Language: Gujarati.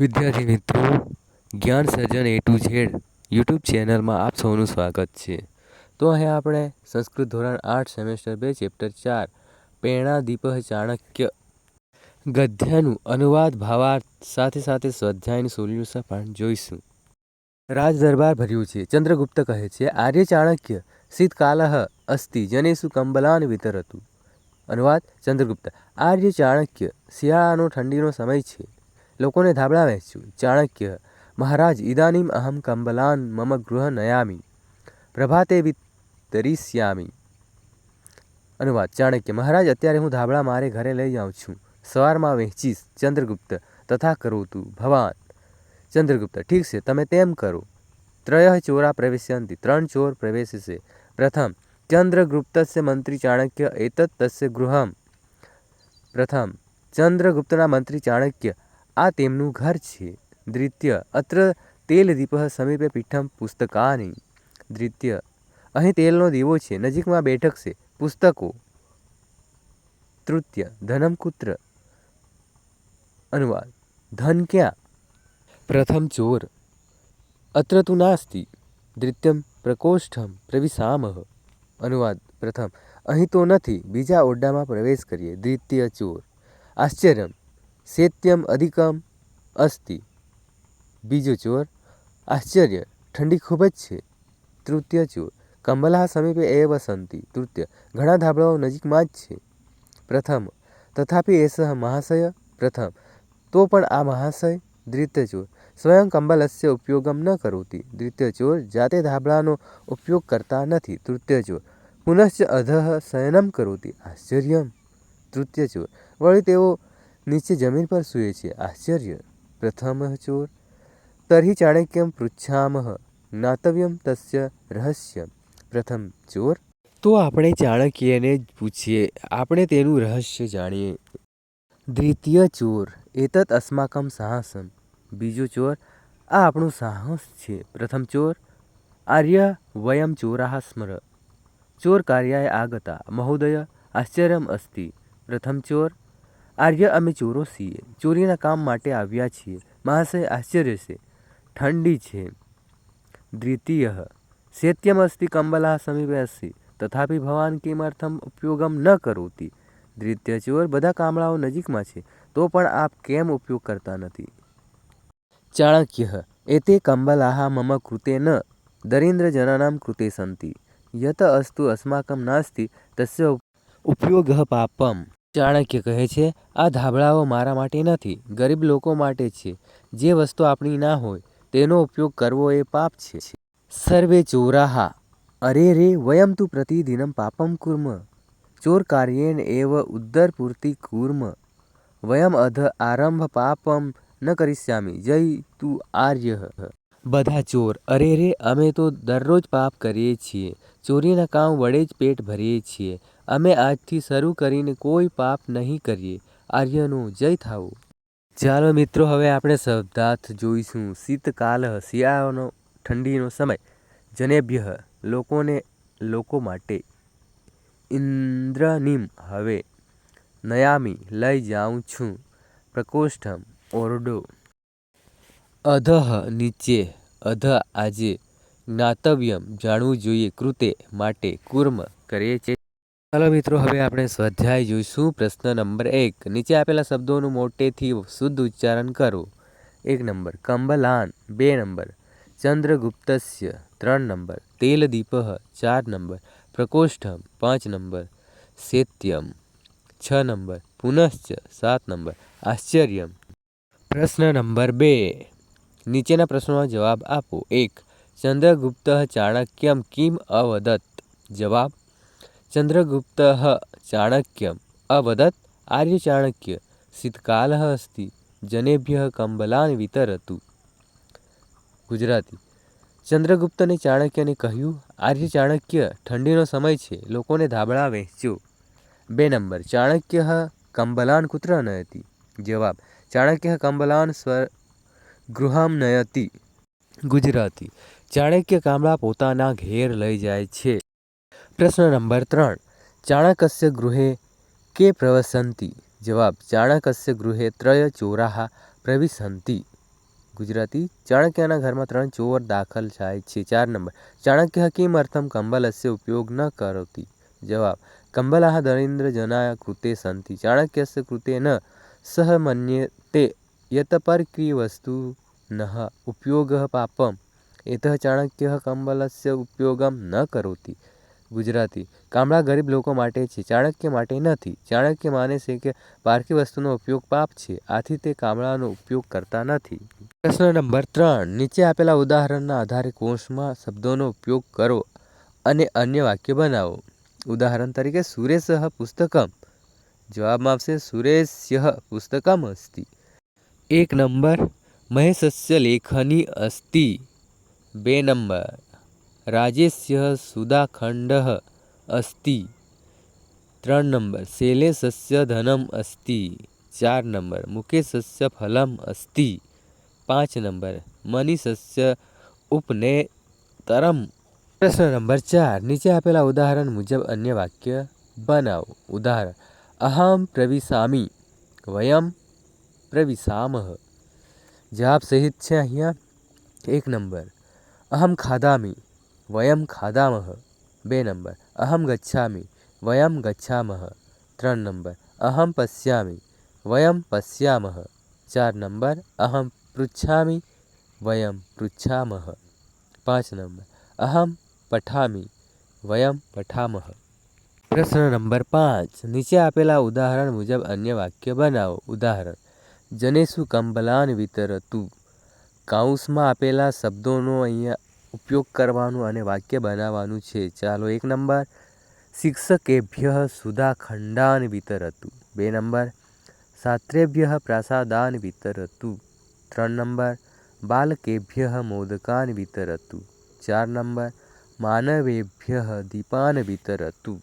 વિદ્યાર્થી મિત્રો, Gyan Sarjan A to Z YouTube ચેનલમાં આપ સૌનું સ્વાગત છે. તો અહીં આપણે સંસ્કૃત ધોરણ આઠ સેમેસ્ટર બે, ચેપ્ટર ચાર પ્રેરણાદીપઃ ચાણક્ય ગદ્યનું અનુવાદ ભાવાર્થ સાથે સાથે સ્વાધ્યાયનું સોલ્યુશન પણ જોઈશું. રાજ દરબાર ભર્યું છે. ચંદ્રગુપ્ત કહે છે, આર્ય ચાણક્ય શીતકાલઃ અસ્તિ જનેષુ કંબલાન વિતરતું. અનુવાદ ચંદ્રગુપ્ત. આર્ય ચાણક્ય, શિયાળાનો ઠંડીનો સમય છે. લોકોને ધાબળાવે છું. ચાણક્ય, મહારાજ, ઇદાનીમ અહમ કંબલાન, મમ ગૃહ નયામી. પ્રભાતે વિતરિષ્યામી અનુવાદ, ચાણક્ય, મહારાજ, અત્યારે હું ધાબળા મારે ઘરે લઈ જાઉં છું. સવારમાં વહેંચીશ, ચંદ્રગુપ્ત, તથા કરોતું ભવાન, ચંદ્રગુપ્ત, ઠીક છે, તમે તેમ કરો. ત્રય ચોરા પ્રવેશ્યંતિ, ત્રણ ચોર પ્રવેશશે. પ્રથમ, ચંદ્રગુપ્તસ્ય મંત્રી ચાણક્ય એતત તસ્ય ગૃહમ. પ્રથમ, ચંદ્રગુપ્તના મંત્રી ચાણક્ય આ તેમનું ઘર છે. દ્વિતીય, અત્ર તેલદીપ સમીપે પીઠમ પુસ્તકાની. દ્વિતીય, અહીં તેલનો દીવો છે, નજીકમાં બેઠક છે, પુસ્તકો. તૃતીય, ધનમ કુત્ર. અનુવાદ, ધન ક્યાં? પ્રથમ ચોર. અત્ર તું નાસ્તિ. દ્વિત્યમ, પ્રકોષ્ઠમ પ્રવિશામહ અનુવાદ, પ્રથમ, અહીં તો નથી, બીજા ઓરડામાં પ્રવેશ કરીએ. દ્વિતીય ચોર. આશ્ચર્યમ શૈત્યમ અધિકમ અસ્તિ. બીજો ચોર, આશ્ચર્ય, ઠંડી ખૂબ જ છે. તૃતીય ચોર, કંબલા સમીપે એ વસંતી તૃતીય, ઘણા ધાબળાઓ નજીકમાં જ છે. પ્રથમ, તથાપિ એષ મહાશય. પ્રથમ, તો પણ આ મહાશય. દ્વિતીય ચોર, સ્વયં કંબલસ્ય ઉપયોગમ ન કરોતી. દ્વિતીય ચોર, જાતે ધાબળાનો ઉપયોગ કરતા નથી. તૃતીય ચોર, પુનશ્ચ અધઃ શયનમ કરોતી. આશ્ચર્યમ. તૃતીય ચોર, વળી તેઓ નીચે જમીન પર સૂએ છે. આશ્ચર્ય. પ્રથમ ચોર. તર્હિ ચાણક્યમ પૃચ્છામહ જ્ઞાતવ્યમ તસ્ય રહસ્ય પ્રથમ ચોર. તો આપણે ચાણક્યને જ પૂછીએ. આપણે તેનું રહસ્ય જાણીએ. દ્વિતીય ચોર. એતત અસ્માકમ સાહસમ. બીજો ચોર. આ આપણું સાહસ છે. પ્રથમ ચોર. આર્ય વયમ ચોરાહ સ્મર. ચોર કાર્યાય આગતા. મહોદય આશ્ચર્યમ અસ્તિ. પ્રથમ ચોર. આર્ય અમે ચોરો છીએ, ચોરીના કામ માટે આવ્યા છીએ. મહાશય આશ્ચર્ય છે. ઠંડી છે. દ્વિતીય શૈત્યમ અસ્તિ કંબલા સમીપે અસ્તિ. તથાપિ ભવાન કિમર્થમ ઉપયોગમ ન કરોતી. દ્વિતીય, ચોર બધા કામળાઓ નજીકમાં છે, તો પણ આપ કેમ ઉપયોગ કરતા નથી? ચાણક્ય, એતે કંબલાહ મમ કૃતે ન. દરિન્દ્રજનાનામ કૃતે સંતિ. યત અસ્તુ અસ્માકમ નાસ્તિ, તસ્ય ઉપયોગ પાપમ. ચાણક્ય કહે છે, આ ધાબળાઓ મારા માટે નથી, ગરીબ લોકો માટે છે. જે વસ્તુ આપણી ના હોય, તેનો ઉપયોગ કરવો એ પાપ છે. સર્વે ચોરાહા, અરે રે, વયમ તુ પ્રતિદિનમ પાપમ કુર્મ. ચોર કાર્યેન એવ ઉદ્દરપૂર્તિ કુર્મ. વયમ અધ આરંભ પાપમ ન કરિષ્યામી, જય તુ આર્ય. બધા ચોર. અરે રે, અમે તો દરરોજ પાપ કરીએ છીએ. ચોરીના કામ વડે જ પેટ ભરીએ છીએ. અમે આજથી શરૂ કરીને કોઈ પાપ નહીં કરીએ. આર્યનું જય થાવું ચાલો મિત્રો, હવે આપણે શબ્દાર્થ જોઈશું. શીતકાલ શિયાળાનો ઠંડીનો સમય. જનેભ્ય, લોકોને, લોકો માટે. ઇન્દ્રનીમ, હવે. નયામી, લઈ જાઉં છું. પ્રકોષ્ઠમ, ઓરડો. અધઃ નીચે અધ આજે જ્ઞાતવ્યમ જાણવું જોઈએ કૃતે માટે કુર્મ કરીએ છીએ ચાલો મિત્રો, હવે આપણે સ્વાધ્યાય જોઈશું. પ્રશ્ન નંબર એક. નીચે આપેલા શબ્દોનું મોટેથી શુદ્ધ ઉચ્ચારણ કરો. એક નંબર. કંબલાન. બે નંબર. ચંદ્રગુપ્તસ્ય. ત્રણ નંબર. તેલદીપ. ચાર નંબર. પ્રકોષ્ઠમ. પાંચ નંબર. શૈત્યમ છ નંબર. પુનશ્ચ. સાત નંબર. આશ્ચર્યમ. પ્રશ્ન નંબર બે. નીચેના પ્રશ્નોના જવાબ આપો. એક, ચંદ્રગુપ્ત ચાણક્યમ કિમ અવદત જવાબ, ચંદ્રગુપ્ત ચાણક્યમ અવદત આર્ય ચાણક્ય શીતકાલ અસ્તિ જનેભ્ય કંબલાન વિતરતુ. ગુજરાતી, ચંદ્રગુપ્તને ચાણક્યને કહ્યું, આર્ય ચાણક્ય, ઠંડીનો સમય છે, લોકોને ધાબળા વહેંચ્યો બે નંબર, ચાણક્ય કંબલાન કુત્ર નયતિ જવાબ, ચાણક્ય કંબલાન સ્વ ગૃહમ નયતિ. ગુજરાતી. ચાણક્ય કામળા પોતાના ઘેર લઈ જાય છે. પ્રશ્ન નંબર ત્રણ. ચાણકસ્ય ગૃહે કે પ્રવસંતી? જવાબ ચાણકસ્ય ગૃહે ત્રય ચોરાહા પ્રવિશંતિ ગુજરાતી, ચાણક્યના ઘરમાં ત્રણ ચોર દાખલ થાય છે. ચાર નંબર. ચાણક્ય કિમર્થમ કંબલસ્ય ઉપયોગ ન કરોતિ? જવાબ કંબલાः દરિદ્રજનાય કૃતે સन्ति ચાણક્યસ્ય કૃતે ન સહ મન્યતે યત પરક્રિયવસ્તુનઃ उपयोगः પાપમ એતઃ ચાણક્યः કંબલસ્ય ઉપયોગમ ન કરોતિ ગુજરાતી કામળા ગરીબ લોકો માટે છે ચાણક્ય માટે નથી ચાણક્ય માને છે કે પારકી વસ્તુનો ઉપયોગ પાપ છે, આથી તે કામળાનો ઉપયોગ કરતા નથી। પ્રશ્ન નંબર ત્રણ, નીચે આપેલા ઉદાહરણના આધારે કોષમાં શબ્દોનો ઉપયોગ કરો અને અન્ય વાક્ય બનાવો। ઉદાહરણ તરીકે, સુરેશ પુસ્તકમ। જવાબમાં આવશે સુરેશ્ય પુસ્તકમ અસ્તિ। એક નંબર महेशस्य लेखनी अस्ति। बे नंबर। राजेश सुधाखंड अस्ति। त्रण नंबर। शैलेशस्य धनम अस्ति। चार नंबर। से फलम अस्त। पाँच नंबर। मनीष से उपने उपनेतरम। प्रश्न नंबर चार। नीचे आप उदाहरण मुजब अन्य वाक्य बनाओ। उदाहरण। अहम प्रवेशा वयम प्रवेशा જવાબ સહિત છે અહીંયા એક નંબર અહમ ખાદામી વયમ ખાદામહ બે નંબર અહમ ગચ્છામી વયમ ગચ્છામહ ત્રણ નંબર અહમ પશ્યામી વયમ પશ્યામહ ચાર નંબર અહમ પૃચ્છામી વયમ પૃચ્છામહ પાંચ નંબર અહમ પઠામી વયમ પઠામહ પ્રશ્ન નંબર પાંચ નીચે આપેલા ઉદાહરણ મુજબ અન્ય વાક્ય બનાવો ઉદાહરણ જનેષુ કંબલાન વિતરતુ કાઉસમાં આપેલા શબ્દોનો અહીંયા ઉપયોગ કરવાનો અને વાક્ય બનાવવાનું છે. ચાલો એક નંબર. શિક્ષકેભ્ય સુધા ખંડાન વિતરતુ બે નંબર. સાત્રેભ્ય પ્રસાદાન વિતરતુ ત્રણ નંબર. બાલકેભ્ય મોદકાન વિતરતુ ચાર નંબર. માનવેભ્ય દીપાન વિતરતુ